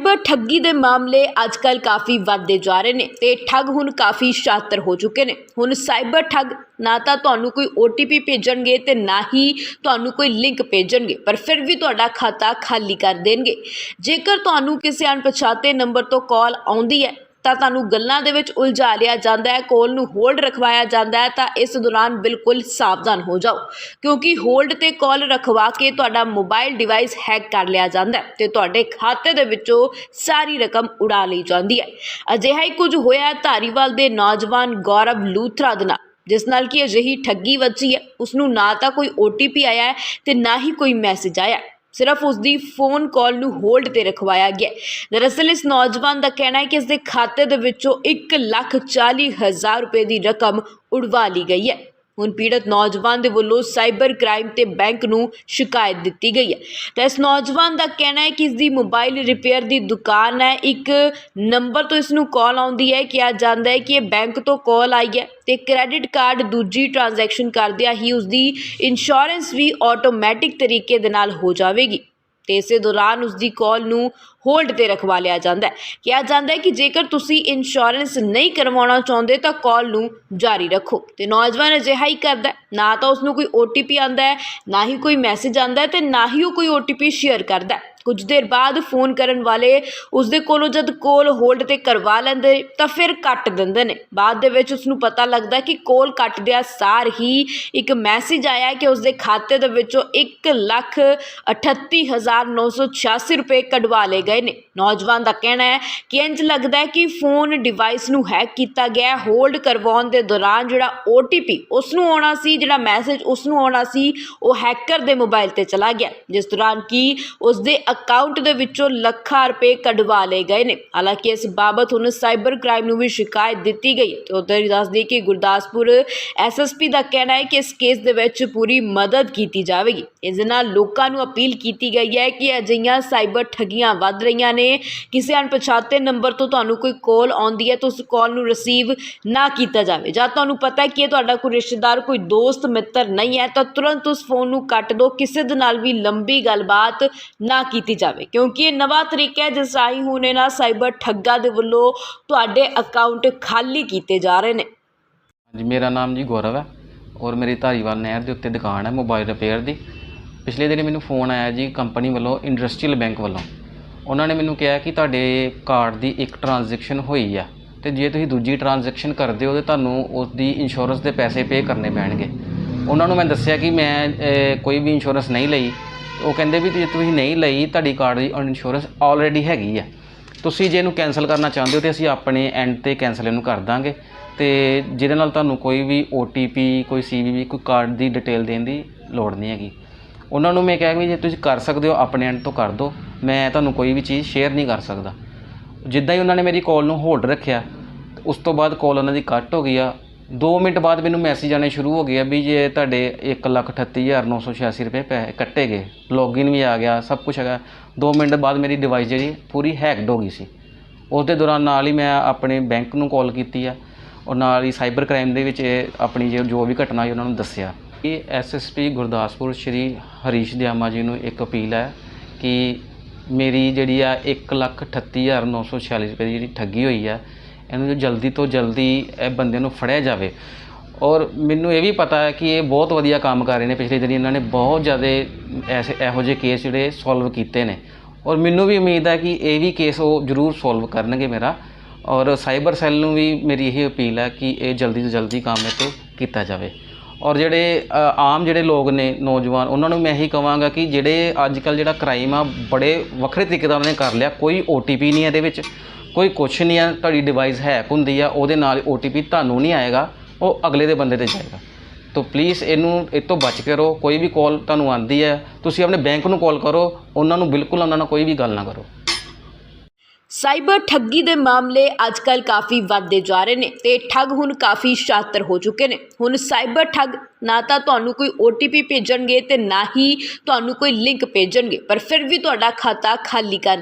Cyber ਠੱਗੀ ਦੇ ਮਾਮਲੇ ਅੱਜਕੱਲ ਕਾਫੀ ਵੱਧਦੇ ਜਾ ਰਹੇ ਨੇ ਤੇ ਠੱਗ ਹੁਣ ਕਾਫੀ ਸ਼ਾਤਰ ਹੋ ਚੁੱਕੇ ਨੇ। ਹੁਣ ਸਾਈਬਰ ਠੱਗ ਨਾ ਤਾਂ ਤੁਹਾਨੂੰ ਕੋਈ OTP ਭੇਜਣਗੇ ਤੇ ਨਾ ਹੀ ਤੁਹਾਨੂੰ ਕੋਈ ਲਿੰਕ ਭੇਜਣਗੇ, ਪਰ ਫਿਰ ਵੀ ਤੁਹਾਡਾ ਖਾਤਾ ਖਾਲੀ ਕਰ ਦੇਣਗੇ। ਜੇਕਰ ਤੁਹਾਨੂੰ ਕਿਸੇ ਅਣਪਛਾਤੇ ਨੰਬਰ ਤੋਂ ਕਾਲ ਆਉਂਦੀ ਹੈ ਤਾਂ ਤੁਹਾਨੂੰ ਗੱਲਾਂ ਦੇ ਵਿੱਚ ਉਲਝਾ ਲਿਆ ਜਾਂਦਾ ਹੈ, ਕੋਲ ਨੂੰ ਹੋਲਡ ਰਖਵਾਇਆ ਜਾਂਦਾ ਹੈ, ਤਾਂ ਇਸ ਦੌਰਾਨ ਬਿਲਕੁਲ ਸਾਵਧਾਨ ਹੋ ਜਾਓ। ਕਿਉਂਕਿ ਹੋਲਡ ਤੇ ਕਾਲ ਰਖਵਾ ਕੇ ਤੁਹਾਡਾ ਮੋਬਾਈਲ ਡਿਵਾਈਸ ਹੈਕ ਕਰ ਲਿਆ ਜਾਂਦਾ ਹੈ ਤੇ ਤੁਹਾਡੇ ਖਾਤੇ ਦੇ ਵਿੱਚੋਂ ਸਾਰੀ ਰਕਮ ਉਡਾ ਲਈ ਜਾਂਦੀ ਹੈ। ਅਜਿਹਾ ਹੀ ਕੁਝ ਹੋਇਆ ਧਾਰੀਵਾਲ ਦੇ ਨੌਜਵਾਨ ਗੌਰਵ ਲੂਥਰਾ ਦੇ ਨਾਲ, ਜਿਸ ਨਾਲ ਕਿ ਅਜਿਹੀ ਠੱਗੀ ਵੱਜੀ ਹੈ। ਉਸ ਨੂੰ ਨਾ ਤਾਂ ਕੋਈ OTP ਆਇਆ ਹੈ ਤੇ ਨਾ ਹੀ ਕੋਈ ਮੈਸੇਜ ਆਇਆ ਸਿਰਫ ਉਸ ਦੀ ਫੋਨ ਕਾਲ ਨੂੰ ਹੋਲਡ ਤੇ ਰਖਵਾਇਆ ਗਿਆ ਦਰਅਸਲ, ਇਸ ਨੌਜਵਾਨ ਦਾ ਕਹਿਣਾ ਹੈ ਕਿ ਇਸ ਦੇ ਖਾਤੇ ਦੇ ਵਿੱਚੋਂ 140000 ਰੁਪਏ ਦੀ ਰਕਮ ਉਡਵਾ ਲਈ ਗਈ ਹੈ। ਹੁਣ ਪੀੜਤ ਨੌਜਵਾਨ ਦੇ ਵੱਲੋਂ ਸਾਈਬਰ ਕ੍ਰਾਈਮ ਤੇ ਬੈਂਕ ਨੂੰ ਸ਼ਿਕਾਇਤ ਦਿੱਤੀ ਗਈ ਹੈ। ਤਾਂ ਇਸ ਨੌਜਵਾਨ ਦਾ ਕਹਿਣਾ ਹੈ ਕਿ ਇਸ ਦੀ ਮੋਬਾਈਲ ਰਿਪੇਅਰ ਦੀ ਦੁਕਾਨ ਹੈ। ਇੱਕ ਨੰਬਰ ਤੋਂ ਇਸ ਨੂੰ ਕਾਲ ਆਉਂਦੀ ਹੈ, ਕਿਹਾ ਜਾਂਦਾ ਹੈ ਕਿ ਇਹ ਬੈਂਕ ਤੋਂ ਕਾਲ ਆਈ ਹੈ ਤੇ ਕ੍ਰੈਡਿਟ ਕਾਰਡ ਦੂਜੀ ਟ੍ਰਾਂਜੈਕਸ਼ਨ ਕਰਦਿਆਂ ਹੀ ਉਸ ਦੀ ਇੰਸ਼ੋਰੈਂਸ ਵੀ ਆਟੋਮੈਟਿਕ ਤਰੀਕੇ ਦੇ ਨਾਲ ਹੋ ਜਾਵੇਗੀ। ਤੇ ਇਸੇ ਦੌਰਾਨ ਉਸ ਦੀ ਕਾਲ ਨੂੰ ਹੋਲਡ ਤੇ ਰਖਵਾ ਲਿਆ ਜਾਂਦਾ ਹੈ। ਕਿਹਾ ਜਾਂਦਾ ਹੈ ਕਿ ਜੇਕਰ ਤੁਸੀਂ ਇੰਸ਼ੋਰੈਂਸ ਨਹੀਂ ਕਰਵਾਉਣਾ ਚਾਹੁੰਦੇ ਤਾਂ ਕਾਲ ਨੂੰ ਜਾਰੀ ਰੱਖੋ ਤੇ ਨੌਜਵਾਨ ਅਜਿਹਾ ਹੀ ਕਰਦਾ ਨਾ ਤਾਂ ਉਸ ਨੂੰ ਕੋਈ OTP ਆਂਦਾ ਹੈ, ਨਾ ਹੀ ਕੋਈ ਮੈਸੇਜ ਆਂਦਾ ਹੈ ਤੇ ਨਾ ਹੀ ਉਹ ਕੋਈ OTP ਸ਼ੇਅਰ ਕਰਦਾ ਹੈ। ਕੁਝ ਦੇਰ ਬਾਅਦ ਫੋਨ ਕਰਨ ਵਾਲੇ ਉਸ ਦੇ ਕੋਲੋਂ ਜਦ ਕੋਲ ਹੋਲਡ ਤੇ ਕਰਵਾ ਲੈਂਦੇ ਤਾਂ ਫਿਰ ਕੱਟ ਦਿੰਦੇ ਨੇ। ਬਾਅਦ ਦੇ ਵਿੱਚ ਉਸ ਨੂੰ ਪਤਾ ਲੱਗਦਾ ਕਿ ਕੋਲ ਕੱਟਦਿਆਂ ਸਾਰ ਹੀ ਇੱਕ ਮੈਸੇਜ ਆਇਆ ਕਿ ਉਸ ਦੇ ਖਾਤੇ ਦੇ ਵਿੱਚੋਂ 138986 ਰੁਪਏ ਕਢਵਾ ਲਏ ਗਏ ਨੇ। ਨੌਜਵਾਨ ਦਾ ਕਹਿਣਾ ਹੈ ਕਿ ਇੰਜ ਲੱਗਦਾ ਹੈ ਕਿ ਫੋਨ ਡਿਵਾਈਸ ਨੂੰ ਹੈਕ ਕੀਤਾ ਗਿਆ ਹੋਲਡ ਕਰਵਾਉਣ ਦੇ ਦੌਰਾਨ ਜਿਹੜਾ OTP ਉਸ ਨੂੰ ਆਉਣਾ ਸੀ, ਜਿਹੜਾ ਮੈਸੇਜ ਉਸ ਨੂੰ ਆਉਣਾ ਸੀ, ਉਹ ਹੈਕਰ ਦੇ ਮੋਬਾਈਲ ਤੇ ਚਲਾ ਗਿਆ। ਜਿਸ ਦੌਰਾਨ ਕਿ ਉਸ ਦੇ ਅਕਾਊਂਟ ਦੇ ਵਿੱਚੋਂ ਲੱਖਾਂ ਰੁਪਏ ਕਢਵਾ ਲਏ ਗਏ ਨੇ। ਹਾਲਾਂਕਿ ਇਸ ਬਾਬਤ ਹੁਣ ਸਾਈਬਰ ਕ੍ਰਾਈਮ ਨੂੰ ਵੀ ਸ਼ਿਕਾਇਤ ਦਿੱਤੀ ਗਈ ਹੈ। ਤੇ ਉਧਰ ਹੀ ਦੱਸ ਦਈਏ ਕਿ ਗੁਰਦਾਸਪੁਰ ਐਸਐਸਪੀ ਦਾ ਕਹਿਣਾ ਹੈ ਕਿ ਇਸ ਕੇਸ ਦੇ ਵਿੱਚ ਪੂਰੀ ਮਦਦ ਕੀਤੀ ਜਾਵੇਗੀ। ਇਸ ਦੇ ਨਾਲ ਲੋਕਾਂ ਨੂੰ ਅਪੀਲ ਕੀਤੀ ਗਈ ਹੈ ਕਿ ਅਜਿਹੀਆਂ ਸਾਈਬਰ ਠੱਗੀਆਂ ਵੱਧ ਰਹੀਆਂ ਨੇ, ਕਿਸੇ ਅਣਪਛਾਤੇ ਨੰਬਰ ਤੋਂ ਤੁਹਾਨੂੰ ਕੋਈ ਕਾਲ ਆਉਂਦੀ ਹੈ, ਤਾਂ ਉਸ ਕਾਲ ਨੂੰ ਰਿਸੀਵ ਨਾ ਕੀਤਾ ਜਾਵੇ। ਜਾਂ ਤੁਹਾਨੂੰ ਪਤਾ ਹੈ ਕਿ ਇਹ ਤੁਹਾਡਾ ਕੋਈ ਰਿਸ਼ਤੇਦਾਰ, ਕੋਈ ਦੋਸਤ, ਮਿੱਤਰ ਨਹੀਂ ਹੈ, ਤਾਂ ਤੁਰੰਤ ਉਸ ਫੋਨ ਨੂੰ ਕੱਟ ਦਿਓ, ਕਿਸੇ ਦੇ ਨਾਲ ਵੀ ਲੰਬੀ ਗੱਲਬਾਤ ਨਾ ਕੀਤੀ ਜਾਵੇ। ਕਿਉਂਕਿ ਇਹ ਨਵਾਂ ਤਰੀਕਾ ਹੈ, ਜਿਸ ਰਾਹੀਂ ਹੁਣ ਇਹਨਾਂ ਸਾਈਬਰ ਠੱਗਾ ਦੇ ਵੱਲੋਂ ਤੁਹਾਡੇ ਅਕਾਊਂਟ ਖਾਲੀ ਕੀਤੇ ਜਾ ਰਹੇ ਨੇ। ਹਾਂਜੀ, ਮੇਰਾ ਨਾਮ ਜੀ ਗੌਰਵ ਹੈ ਔਰ ਮੇਰੀ ਧਾਰੀਵਾਲ ਨਹਿਰ ਦੇ ਉੱਤੇ ਦੁਕਾਨ ਹੈ, ਮੋਬਾਈਲ ਰਿਪੇਅਰ ਦੀ। ਪਿਛਲੇ ਦਿਨ ਮੈਨੂੰ ਫੋਨ ਆਇਆ ਜੀ, ਕੰਪਨੀ ਵੱਲੋਂ, ਇੰਡਸਟਰੀਅਲ ਬੈਂਕ ਵੱਲੋਂ। ਉਹਨਾਂ ਨੇ ਮੈਨੂੰ ਕਿਹਾ ਕਿ ਤੁਹਾਡੇ ਕਾਰਡ ਦੀ ਇੱਕ ਟ੍ਰਾਂਜੈਕਸ਼ਨ ਹੋਈ ਆ ਅਤੇ ਜੇ ਤੁਸੀਂ ਦੂਜੀ ਟ੍ਰਾਂਜੈਕਸ਼ਨ ਕਰਦੇ ਹੋ ਤਾਂ ਤੁਹਾਨੂੰ ਉਸਦੀ ਇੰਸ਼ੋਰੈਂਸ ਦੇ ਪੈਸੇ ਪੇ ਕਰਨੇ ਪੈਣਗੇ। ਉਹਨਾਂ ਨੂੰ ਮੈਂ ਦੱਸਿਆ ਕਿ ਮੈਂ ਕੋਈ ਵੀ ਇੰਸ਼ੋਰੈਂਸ ਨਹੀਂ ਲਈ। ਉਹ ਕਹਿੰਦੇ ਵੀ ਜੇ ਤੁਸੀਂ ਨਹੀਂ ਲਈ, ਤੁਹਾਡੀ ਕਾਰਡ ਦੀ ਇੰਸ਼ੋਰੈਂਸ ਆਲਰੇਡੀ ਹੈਗੀ ਆ। ਤੁਸੀਂ ਜੇ ਇਹਨੂੰ ਕੈਨਸਲ ਕਰਨਾ ਚਾਹੁੰਦੇ ਹੋ ਤੇ ਅਸੀਂ ਆਪਣੇ ਐਂਡ ਤੇ ਕੈਨਸਲ ਇਹਨੂੰ ਕਰ ਦਾਂਗੇ। ਤੇ ਜਿਹਦੇ ਨਾਲ ਤੁਹਾਨੂੰ ਕੋਈ ਵੀ OTP ਕੋਈ CVV ਕੋਈ ਕਾਰਡ ਦੀ ਡਿਟੇਲ ਦੇਣ ਦੀ ਲੋੜ ਨਹੀਂ ਹੈਗੀ। ਉਹਨਾਂ ਨੂੰ ਮੈਂ ਕਿਹਾ ਵੀ ਜੇ ਤੁਸੀਂ ਕਰ ਸਕਦੇ ਹੋ, ਆਪਣੇ ਐਂਡ ਤੋਂ ਕਰ ਦਿਓ। ਮੈਂ ਤੁਹਾਨੂੰ ਕੋਈ ਵੀ ਚੀਜ਼ ਸ਼ੇਅਰ ਨਹੀਂ ਕਰ ਸਕਦਾ। ਜਿੱਦਾਂ ਹੀ ਉਹਨਾਂ ਨੇ ਮੇਰੀ ਕਾਲ ਨੂੰ ਹੋਲਡ ਰੱਖਿਆ, ਉਸ ਤੋਂ ਬਾਅਦ ਕਾਲ ਉਹਨਾਂ ਦੀ ਕੱਟ ਹੋ ਗਈ ਆ। 2 ਮਿੰਟ ਬਾਅਦ ਮੈਨੂੰ ਮੈਸੇਜ ਆਣੇ ਸ਼ੁਰੂ ਹੋ ਗਏ ਆ ਵੀ ਜੇ ਤੁਹਾਡੇ 138986 ਰੁਪਏ ਪੈ ਕੱਟੇ ਗਏ ਲੌਗਇਨ ਵੀ ਆ ਗਿਆ, ਸਭ ਕੁਝ ਹੈਗਾ। 2 ਮਿੰਟ ਬਾਅਦ ਮੇਰੀ ਡਿਵਾਈਸ ਜਿਹੜੀ ਪੂਰੀ ਹੈਕਡ ਹੋ ਗਈ ਸੀ। ਉਸ ਦੇ ਦੌਰਾਨ ਨਾਲ ਹੀ ਮੈਂ ਆਪਣੇ ਬੈਂਕ ਨੂੰ ਕਾਲ ਕੀਤੀ ਆ। ਔਰ ਨਾਲ ਹੀ ਸਾਈਬਰ ਕ੍ਰਾਈਮ ਦੇ ਵਿੱਚ ਇਹ ਆਪਣੀ ਜੋ ਜੋ ਵੀ ਘਟਨਾ ਹੋਈ ਉਹਨਾਂ ਨੂੰ ਦੱਸਿਆ। ਇਹ ਐਸਐਸਪੀ ਗੁਰਦਾਸਪੁਰ ਸ਼੍ਰੀ ਹਰੀਸ਼ ਦਿਆਮਾ ਜੀ ਨੂੰ ਇੱਕ ਅਪੀਲ ਹੈ ਕਿ ਮੇਰੀ ਜਿਹੜੀ ਆ 138946 ਰੁਪਏ ਦੀ ਜਿਹੜੀ ਠੱਗੀ ਹੋਈ ਆ, ਇਹਨੂੰ ਜਲਦੀ ਤੋਂ ਜਲਦੀ ਇਹ ਬੰਦੇ ਨੂੰ ਫੜਿਆ ਜਾਵੇ। ਔਰ ਮੈਨੂੰ ਇਹ ਵੀ ਪਤਾ ਹੈ ਕਿ ਇਹ ਬਹੁਤ ਵਧੀਆ ਕੰਮ ਕਰ ਰਹੇ ਨੇ ਪਿਛਲੇ ਦਿਨੀ, ਇਹਨਾਂ ਨੇ ਬਹੁਤ ਜ਼ਿਆਦਾ ਐਸੇ ਇਹੋ ਜਿਹੇ ਕੇਸ ਜਿਹੜੇ ਸੋਲਵ ਕੀਤੇ ਨੇ। ਔਰ ਮੈਨੂੰ ਵੀ ਉਮੀਦ ਹੈ ਕਿ ਇਹ ਵੀ ਕੇਸ ਉਹ ਜ਼ਰੂਰ ਸੋਲਵ ਕਰਨਗੇ ਮੇਰਾ। ਔਰ ਸਾਈਬਰ ਸੈੱਲ ਨੂੰ ਵੀ ਮੇਰੀ ਇਹ ਅਪੀਲ ਹੈ ਕਿ ਇਹ ਜਲਦੀ ਤੋਂ ਜਲਦੀ ਕੰਮ ਇਹ ਤੋਂ ਕੀਤਾ ਜਾਵੇ। ਔਰ ਜਿਹੜੇ ਆਮ ਜਿਹੜੇ ਲੋਕ ਨੇ ਨੌਜਵਾਨ, ਉਹਨਾਂ ਨੂੰ ਮੈਂ ਇਹੀ ਕਹਾਂਗਾ ਕਿ ਜਿਹੜੇ ਅੱਜ ਕੱਲ ਜਿਹੜਾ ਕ੍ਰਾਈਮ ਆ, ਬੜੇ ਵੱਖਰੇ ਤਰੀਕੇ ਦਾ ਉਹਨਾਂ ਨੇ ਕਰ ਲਿਆ। ਕੋਈ OTP ਨਹੀਂ ਹੈ ਇਹਦੇ ਵਿੱਚ, ਕੋਈ ਕੁਛ ਨਹੀਂ ਆ, ਤੁਹਾਡੀ ਡਿਵਾਈਸ ਹੈਕ ਹੁੰਦੀ ਆ, ਉਹਦੇ ਨਾਲ OTP ਤੁਹਾਨੂੰ ਨਹੀਂ ਆਏਗਾ, ਉਹ ਅਗਲੇ ਦੇ ਬੰਦੇ ਤੇ ਜਾਏਗਾ। ਤੋ ਪਲੀਜ਼ ਇਹਨੂੰ, ਇਹ ਤੋਂ ਬਚ ਕੇ ਰਹੋ, ਕੋਈ ਵੀ ਕਾਲ ਤੁਹਾਨੂੰ ਆਂਦੀ ਹੈ, ਤੁਸੀਂ ਆਪਣੇ ਬੈਂਕ ਨੂੰ ਕਾਲ ਕਰੋ, ਉਹਨਾਂ ਨੂੰ ਬਿਲਕੁਲ ਉਹਨਾਂ ਨਾਲ ਕੋਈ ਵੀ ਗੱਲ ਨਾ ਕਰੋ। ਸਾਈਬਰ ਠੱਗੀ ਦੇ ਮਾਮਲੇ ਅੱਜਕੱਲ ਕਾਫੀ ਵੱਧਦੇ ਜਾ ਰਹੇ ਨੇ ਤੇ ਠੱਗ ਹੁਣ ਕਾਫੀ ਸ਼ਾਤਰ ਹੋ ਚੁੱਕੇ ਨੇ। ਹੁਣ ਸਾਈਬਰ ਠੱਗ ਨਾ ਤਾਂ ਤੁਹਾਨੂੰ ਕੋਈ OTP ਭੇਜਣਗੇ ਤੇ ਨਾ ਹੀ ਤੁਹਾਨੂੰ ਕੋਈ ਲਿੰਕ ਭੇਜਣਗੇ, ਪਰ ਫਿਰ ਵੀ ਤੁਹਾਡਾ ਖਾਤਾ ਖਾਲੀ ਕਰ